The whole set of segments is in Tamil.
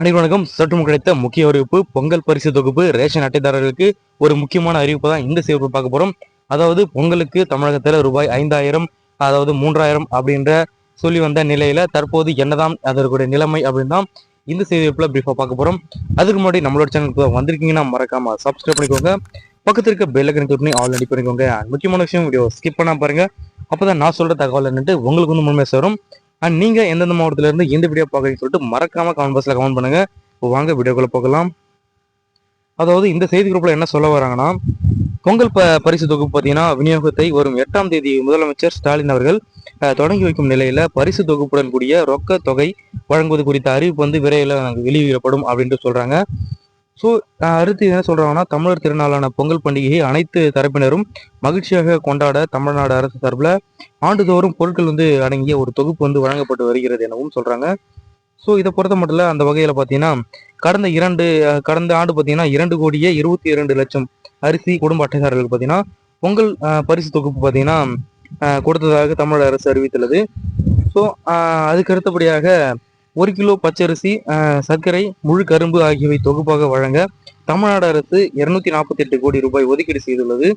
அனைவரும் வணக்கம். சற்று கிடைத்த முக்கிய அறிவிப்பு பொங்கல் பரிசு தொகுப்பு ரேஷன் அட்டைதாரர்களுக்கு ஒரு முக்கியமான அறிவிப்பு தான் இந்த சேவை பார்க்க போறோம். அதாவது பொங்கலுக்கு தமிழகத்தில் ரூபாய் ஐந்தாயிரம் அதாவது மூன்றாயிரம் அப்படின்ற சொல்லி வந்த நிலையில தற்போது என்னதான் அதற்குடைய நிலைமை அப்படின்னா இந்த செய்தியப்பில் பிரீஃபாக பார்க்க போறோம். அதுக்கு முன்னாடி நம்மளோட சேனலுக்கு வந்திருக்கீங்கன்னா மறக்காம சப்ஸ்கிரைப் பண்ணிக்கோங்க. பக்கத்து இருக்க பெல் ஐக்கன் கிளிக் பண்ணி ஆல் ரெடி பண்ணிக்கோங்க முக்கியமான விஷயம் வீடியோ ஸ்கிப் பண்ணாம பாருங்க. அப்பதான் நான் சொல்ற தகவல் என்னட்டு உங்களுக்கு வந்து முழுமையாக சேரும். அண்ட் நீங்க எந்தெந்த மாவட்டத்துல இருந்து வீடியோ பார்க்குறீங்கன்னு சொல்லிட்டு மறக்காம கமெண்ட் பாக்ஸில் கமெண்ட் பண்ணுங்க. இப்போ வாங்க வீடியோக்குள்ள போகலாம். அதாவது இந்த செய்தி குரூப்ல என்ன சொல்ல வராங்கன்னா பொங்கல் ப பரிசு தொகுப்பு பார்த்தீங்கன்னா விநியோகத்தை வரும் எட்டாம் தேதி முதலமைச்சர் ஸ்டாலின் அவர்கள் அஹ், தொடங்கி வைக்கும் நிலையில பரிசு தொகுப்புடன் கூடிய ரொக்க தொகை வழங்குவது குறித்த அறிவிப்பு வந்து விரைவில் வெளியிடப்படும் அப்படின்ட்டு சொல்றாங்க. ஸோ அடுத்து என்ன சொல்கிறாங்கன்னா தமிழர் திருநாளான பொங்கல் பண்டிகையை அனைத்து தரப்பினரும் மகிழ்ச்சியாக கொண்டாட தமிழ்நாடு அரசு சார்பில் ஆண்டுதோறும் பொருட்கள் வந்து அடங்கிய ஒரு தொகுப்பு வந்து வழங்கப்பட்டு வருகிறது எனவும் சொல்கிறாங்க ஸோ இதை பொறுத்த மட்டும் இல்லை அந்த வகையில் பார்த்தீங்கன்னா கடந்த இரண்டு கடந்த ஆண்டு பார்த்தீங்கன்னா இரண்டு கோடியே இருபத்தி இரண்டு லட்சம் அரிசி குடும்ப அட்டைதாரர்களுக்கு பார்த்தீங்கன்னா பொங்கல் பரிசு தொகுப்பு பார்த்தீங்கன்னா கொடுத்ததாக தமிழக அரசு அறிவித்துள்ளது. ஸோ அதுக்கு அடுத்தபடியாக ஒரு கிலோ பச்சரிசி சர்க்கரை முழு கரும்பு ஆகியவை தொகுப்பாக வழங்க தமிழ்நாடு அரசு இருநூத்தி நாற்பத்தி எட்டு கோடி ரூபாய் ஒதுக்கீடு செய்துள்ளது.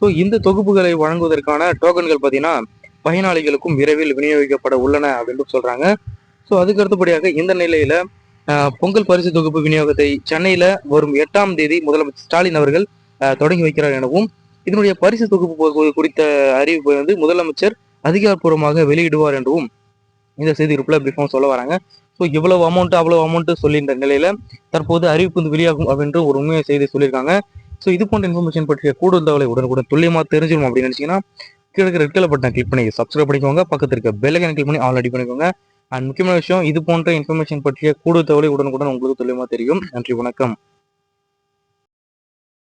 ஸோ இந்த தொகுப்புகளை வழங்குவதற்கான டோக்கன்கள் பார்த்தீங்கன்னா பயனாளிகளுக்கும் விரைவில் விநியோகிக்கப்பட உள்ளன அப்படின்னு சொல்றாங்க. ஸோ அதுக்கு அடுத்தபடியாக இந்த நிலையில பொங்கல் பரிசு தொகுப்பு விநியோகத்தை சென்னையில வரும் எட்டாம் தேதி முதலமைச்சர் ஸ்டாலின் அவர்கள் தொடங்கி வைக்கிறார் எனவும் இதனுடைய பரிசு தொகுப்பு குறித்த அறிவிப்பை வந்து முதலமைச்சர் அதிகாரப்பூர்வமாக வெளியிடுவார் என்றும் இந்த செய்தி குறிப்பில் பிரீஃபாக சொல்ல வராங்க. ஸோ இவ்வளவு அமௌண்ட் அவ்வளவு அமௌண்ட் சொல்லின்ற நிலையில தற்போது அறிவிப்பு வந்து வெளியாகும் அப்படின்ற ஒரு உண்மையை செய்தி சொல்லியிருக்காங்க. ஸோ இது போன்ற இன்ஃபர்மேஷன் பற்றிய கூடுதல் தகவலை உடனுக்குடன் துல்லியமாக தெரிஞ்சிடும் அப்படின்னு நினச்சிங்கன்னா கீழே இருக்கிற ரெட் கலர் பட்டன் கிளிக் பண்ணி சப்ஸ்கிரைப் பண்ணிக்கோங்க. பக்கத்தில் இருக்க பெல் ஐக்கன் கிளிக் பண்ணி ஆல் ரெடி பண்ணிக்கோங்க. அண்ட் முக்கியமான விஷயம் இது போன்ற இன்ஃபர்மேஷன் பற்றிய கூடுதல் தகவலை உடனுக்குடன் உங்களுக்கு துல்லியமாக தெரியும். நன்றி வணக்கம்.